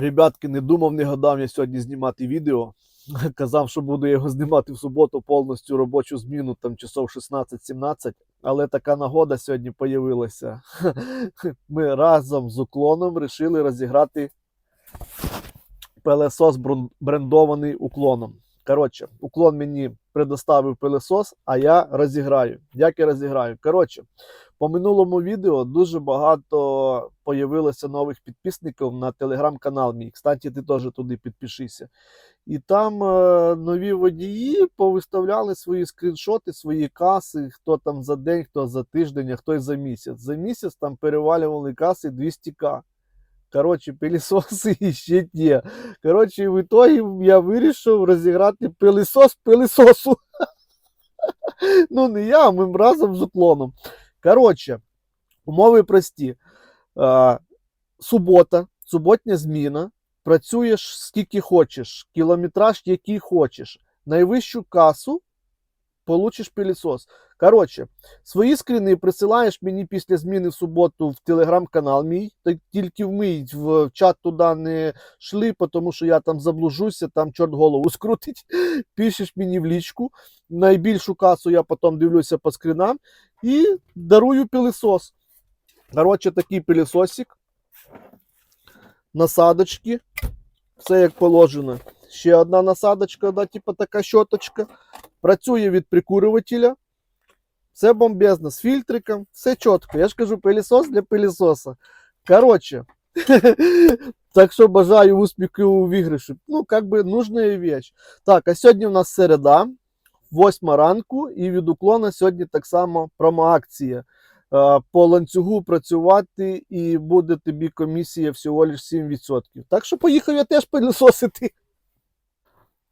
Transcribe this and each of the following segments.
Ребятки, не думав, не гадав я сьогодні знімати відео. Казав, що буду його знімати в суботу повністю робочу зміну, там часов 16-17. Але така нагода сьогодні появилася. Ми разом з уклоном вирішили розіграти пилесос брун- брендований уклоном. Коротше, уклон мені предоставив пилесос, а я розіграю. Як я розіграю? Коротше, по минулому відео дуже багато появилося нових підписників на телеграм-канал мій. Кстати, ти теж туди підпишися. І там е, нові водії повиставляли свої скріншоти, свої каси, хто там за день, хто за тиждень, а хто й за місяць. За місяць там перевалювали каси 200к. Коротше, пилісоси і ще ті. Коротше, в ітогі я вирішив розіграти пилісос пилісосу. Ну, не я, а ми разом з уклоном. Коротше, умови прості. Субота, суботня зміна. Працюєш скільки хочеш, кілометраж, який хочеш. Найвищу касу получиш пилісос. Коротше, свої скріни присилаєш мені після зміни в суботу в телеграм-канал мій. Так тільки вмить в чат туди не шли, тому що я там заблужуся, там чорт голову скрутить. Пишеш мені в лічку. Найбільшу касу я потім дивлюся по скрінам і дарую пилісос. Коротше, такий пилісосик. Насадочки. Все як положено. Ще одна насадочка, да, типу така щоточка. Працює від прикурювателя. Все бомбезно, з фільтриком, все чітко. Я ж кажу, пилісос для пилісоса. Коротше, так що бажаю успіху у виграші. Ну, как би нужна вещь. Так, а сьогодні у нас середа, 8 ранку, і від уклона сьогодні так само промоакція. Е, По ланцюгу працювати, і буде тобі комісія всього лиш 7%. Так що поїхав я теж пилісосити.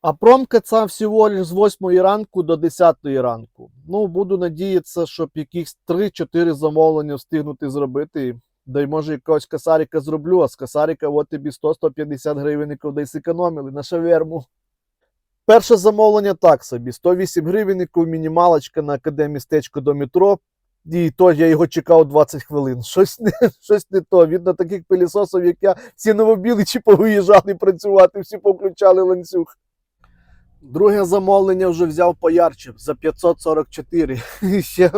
А промка це всього лиш з 8 ранку до 10 ранку. Ну, буду надіятися, щоб якихось 3-4 замовлення встигнути зробити. Да й може якогось касарика зроблю, а з касарика от тобі 100-150 гривенників десь економили на шаверму. Перше замовлення так собі: 108 гривенників, мінімалочка на академістечко до метро. І то я його чекав 20 хвилин. Щось не, щось не то. Видно, таких пилісосів, як я, всі новобіличі повиїжджали працювати, всі повключали ланцюг. Друге замовлення вже взяв поярче за 544. І ще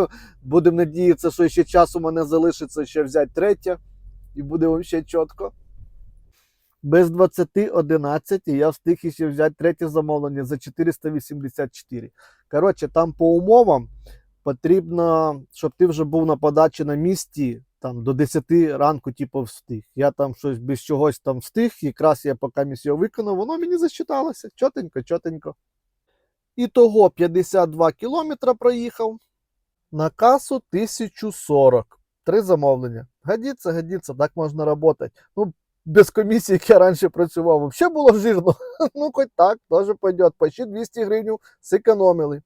будемо надіятися, що ще час у мене залишиться ще взяти третє, і буде вам ще чітко. Без 20.11 я встиг ще взяти третє замовлення за 484. Коротше, там по умовам потрібно, щоб ти вже був на подачі на місці там, до 10 ранку, типу, встиг. Я там щось без чогось там встиг, якраз я поки місію виконав, воно мені засчиталося. Чотенько, чотенько. І того 52 кілометра проїхав. На касу 1040. Три замовлення. Годиться, годиться, так можна працювати. Ну, без комісії, як я раніше працював, взагалі було жирно. Ну, хоч так, теж пойде. Почти 200 гривень зекономили.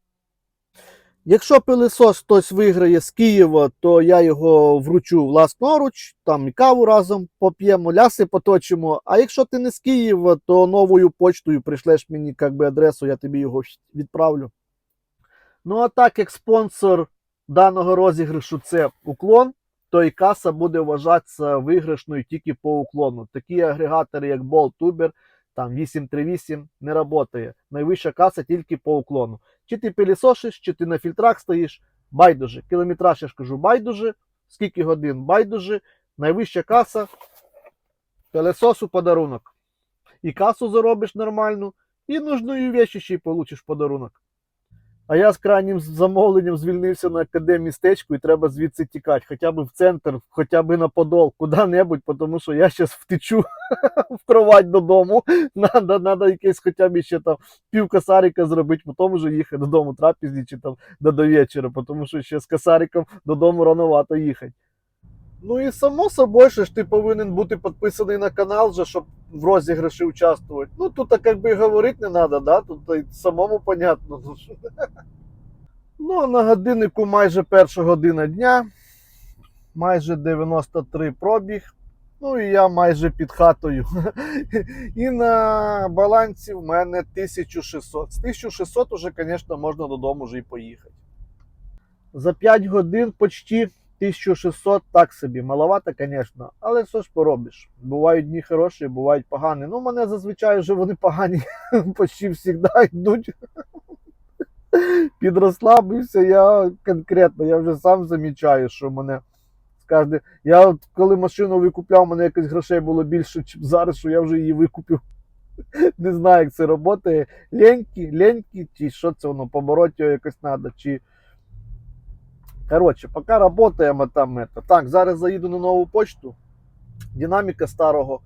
Якщо пилисос хтось виграє з Києва, то я його вручу власноруч, там і каву разом поп'ємо, ляси поточимо. А якщо ти не з Києва, то новою почтою прийшлеш мені би, адресу, я тобі його відправлю. Ну а так як спонсор даного розіграшу це уклон, то і каса буде вважатися виграшною тільки по уклону. Такі агрегатори, як Uber, там 838 не працює. Найвища каса тільки по уклону. Чи ти пилісошиш, чи ти на фільтрах стоїш, байдуже. Кілометраж, я ж кажу, байдуже. Скільки годин байдуже. Найвища каса пилесосу подарунок. І касу заробиш нормальну, і нужну вещі ще й получиш подарунок. А я з крайнім замовленням звільнився на академістечку і треба звідси тікати, хоча б в центр, хоча б на Подол, куди-небудь, тому що я зараз втечу в кровать додому. Надо, надо якесь хоча б ще там пів касарика зробити, потім вже їхати додому трапізні чи там до, до вечора, тому що ще з касариком додому рановато їхати. Ну і само собою, що ж ти повинен бути підписаний на канал, вже, щоб в розіграші участвувати. Ну тут як би і говорити не треба, да? тут самому понятно. ну. Ну, а на годиннику майже перша година дня, майже 93 пробіг. Ну і я майже під хатою. І на балансі в мене 1600. З 1600 уже, звісно, можна додому вже і поїхати. За 5 годин почти 1600 так собі, маловато, звісно, але що ж поробиш? Бувають дні хороші, бувають погані. Ну, мене зазвичай вже вони погані почти завжди йдуть. Підрослабився я конкретно, я вже сам замічаю, що мене скажете. Я от коли машину викупляв, мене якось грошей було більше, ніж зараз, що я вже її викупив. Не знаю, як це працює. Ленькі, ленькі, чи що це воно, побороти його якось треба, чи. Коротше, поки працюємо там. Это. Так, зараз заїду на нову почту. Динаміка старого.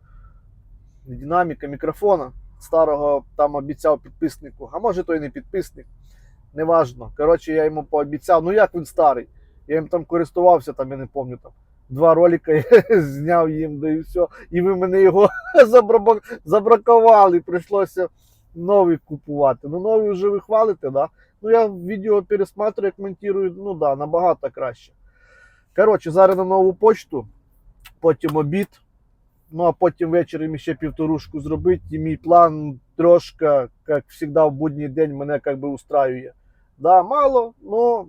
Динаміка, мікрофона старого там обіцяв підписнику. А може той не підписник. Неважно. Коротше, я йому пообіцяв. Ну як він старий? Я їм там користувався, там, я не пам'ятаю, там два ролика я зняв їм, да і все. І ви мене його забракували. Прийшлося новий купувати. Ну, новий вже ви хвалите, да? Ну, я відео пересматриваю, як монтую, ну да, набагато краще. Коротше, зараз на нову почту, потім обід. Ну, а потім ввечері ще півторушку зробити. І мій план трошки, як завжди, в будній день мене як би устраює. Да, мало, но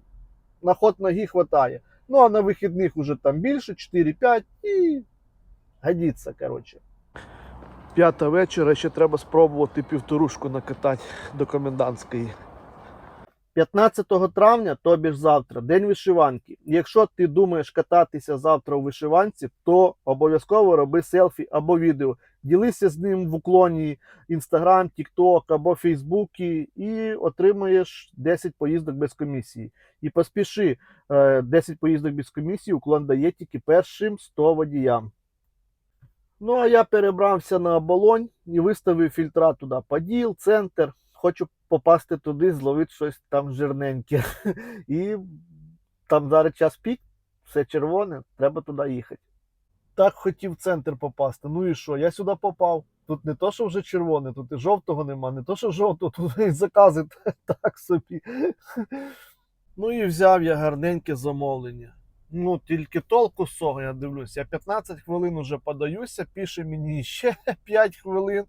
на ход ноги хватає. Ну, а на вихідних уже там більше, 4-5 і годиться, коротше. П'ята вечора, ще треба спробувати півторушку накатати до комендантської. 15 травня, тобі ж завтра, день вишиванки. Якщо ти думаєш кататися завтра у вишиванці, то обов'язково роби селфі або відео. Ділися з ним в уклоні Instagram, TikTok або Facebook і отримаєш 10 поїздок без комісії. І поспіши, е, 10 поїздок без комісії уклон дає тільки першим 100 водіям. Ну, а я перебрався на оболонь і виставив фільтра туди. Поділ, центр. Хочу попасти туди, зловити щось там жирненьке. І там зараз час пік, все червоне, треба туди їхати. Так хотів в центр попасти. Ну і що? Я сюди попав. Тут не то, що вже червоне, тут і жовтого нема, не то, що жовтого, тут і закази так собі. Ну і взяв я гарненьке замовлення. Ну, тільки толку з цього, я дивлюся. Я 15 хвилин уже подаюся, пише мені ще 5 хвилин,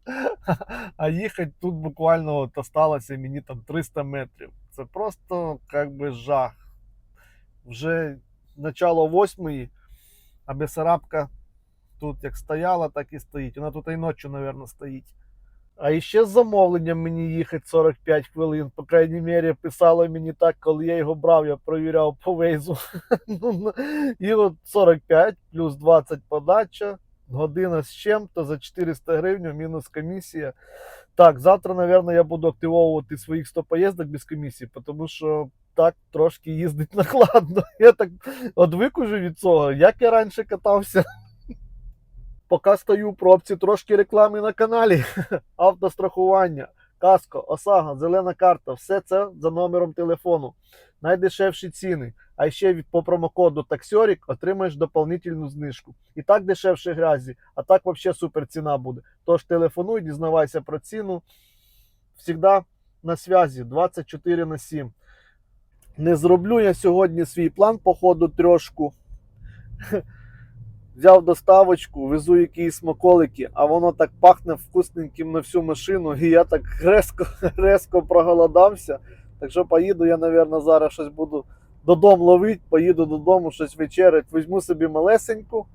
а їхати тут буквально от осталося мені там 300 метрів. Це просто як би жах. Вже начало восьмої, а Бесарабка тут як стояла, так і стоїть. Вона тут і ночі, мабуть, стоїть. А іще з замовленням мені їхати 45 хвилин. По крайній мірі, писало мені так, коли я його брав, я провіряв по вейзу. Ну, І от 45 плюс 20 подача, година з чим-то за 400 гривень мінус комісія. Так, завтра, мабуть, я буду активовувати своїх 100 поїздок без комісії, тому що так трошки їздить накладно. Я так одвик уже від цього, як я раніше катався. Поки стою в пробці, трошки реклами на каналі. Автострахування, каско, ОСАГО, зелена карта, все це за номером телефону. Найдешевші ціни. А ще від по промокоду Таксьорік отримаєш дополнительну знижку. І так дешевше грязі, а так взагалі супер ціна буде. Тож телефонуй, дізнавайся про ціну. Всігда на зв'язі 24 на 7. Не зроблю я сьогодні свій план по ходу трьошку. Взяв доставочку, везу якісь смаколики, а воно так пахне вкусненьким на всю машину, і я так резко, резко проголодався. Так що поїду, я, мабуть, зараз щось буду додому ловити, поїду додому щось вечерять, візьму собі малесеньку,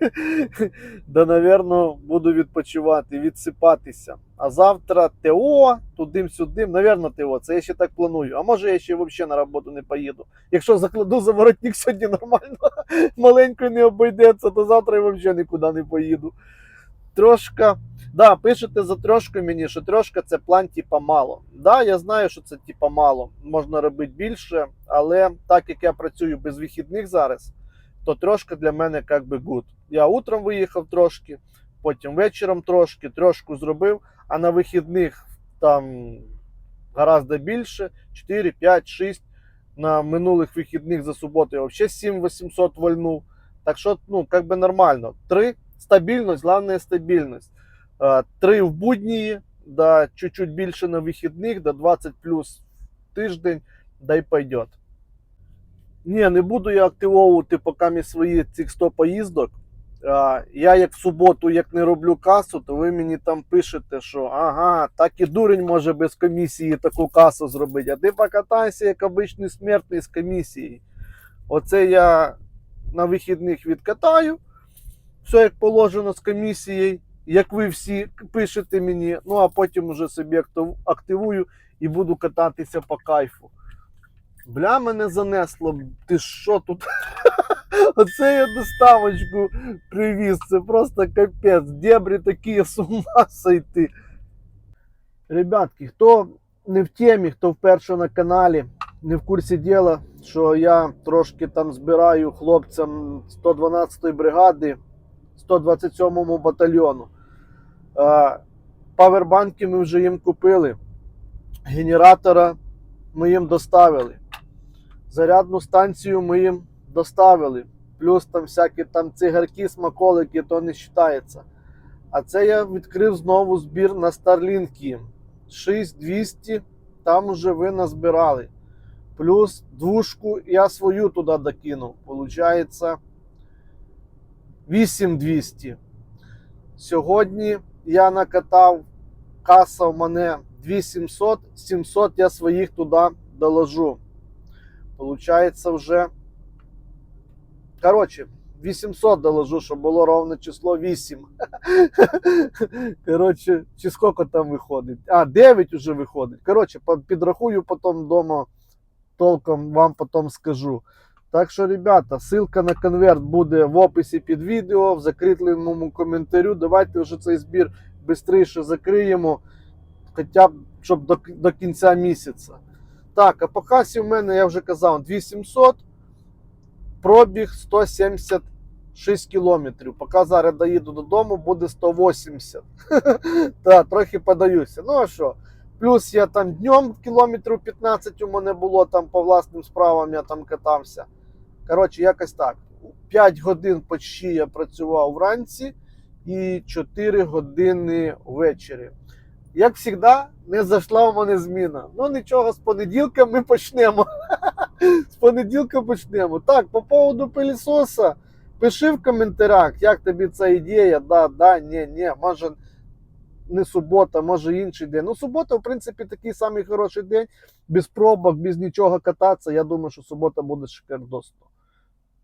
да, мабуть, буду відпочивати, відсипатися. А завтра ТО, тудим-сюдим, мабуть, ТО, це я ще так планую. А може я ще взагалі на роботу не поїду. Якщо закладу за воротник сьогодні нормально, маленько не обійдеться, то завтра я взагалі нікуди не поїду. Трошка. Да, пишете за трошку мені, що трошка це план типа мало. Да, я знаю, що це типа мало. Можна робити більше, але так як я працюю без вихідних зараз, то трошка для мене як би good. Я утром виїхав трошки, потім вечором трошки, трошку зробив, а на вихідних там гораздо більше 4, 5, 6. На минулих вихідних за суботу я взагалі 7800 вольнув. Так що, ну, как би нормально. Три стабільність, головне стабільність. Е, Три в будні, да, чуть-чуть більше на вихідних, до 20 плюс тиждень, да й пойдет. Ні, не буду я активовувати поки свої цих 100 поїздок. Я як в суботу, як не роблю касу, то ви мені там пишете, що ага, так і дурень може без комісії таку касу зробити. А ти покатайся як обичний смертний з комісією. Оце я на вихідних відкатаю. Все як положено з комісією, як ви всі пишете мені. Ну а потім уже собі активую і буду кататися по кайфу. Бля, мене занесло. Ти що тут? Оце я доставочку привіз. Це просто капець. Дебрі такі з ума сойти. Ребятки, хто не в темі, хто вперше на каналі, не в курсі діла, що я трошки там збираю хлопцям 112-ї бригади, 127-му батальйону. Павербанки ми вже їм купили. Генератора ми їм доставили. Зарядну станцію ми їм доставили. Плюс там всякі там цигарки, смаколики, то не вважається. А це я відкрив знову збір на Starlink 6200, там уже ви назбирали. Плюс двушку я свою туди докинув. Получається 8200. Сьогодні я накатав, каса в мене 2700, 700 я своїх туди доложу. Получається вже. Коротше, 800 доложу, щоб було ровне число 8. Коротше, чи скільки там виходить? А, 9 вже виходить. Коротше, підрахую потім вдома, толком вам потім скажу. Так що, ребята, ссылка на конверт буде в описі під відео, в закріпленому коментарю. Давайте вже цей збір швидше закриємо, хоча б щоб до, до кінця місяця. Так, а по касі в мене, я вже казав, 2700, пробіг 176 кілометрів. Поки зараз доїду додому, буде 180. Так, трохи подаюся. Ну а що? Плюс я там днем кілометрів 15 у мене було там по власним справам, я там катався. Коротше, якось так. 5 годин почти я працював вранці і 4 години ввечері. Як завжди, не зайшла в мене зміна. Ну нічого, з понеділка ми почнемо. З понеділка почнемо. Так, по поводу пилісоса, пиши в коментарях, як тобі ця ідея. Да, да, ні, ні, може не субота, може інший день. Ну, субота, в принципі, такий самий хороший день, без пробок, без нічого кататися. Я думаю, що субота буде шикардосно.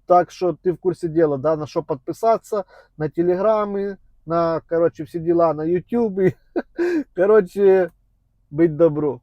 Так що ти в курсі діла, да, на що підписатися, на телеграмі, на коротше, всі діла на Ютубі. Коротше, будь добру.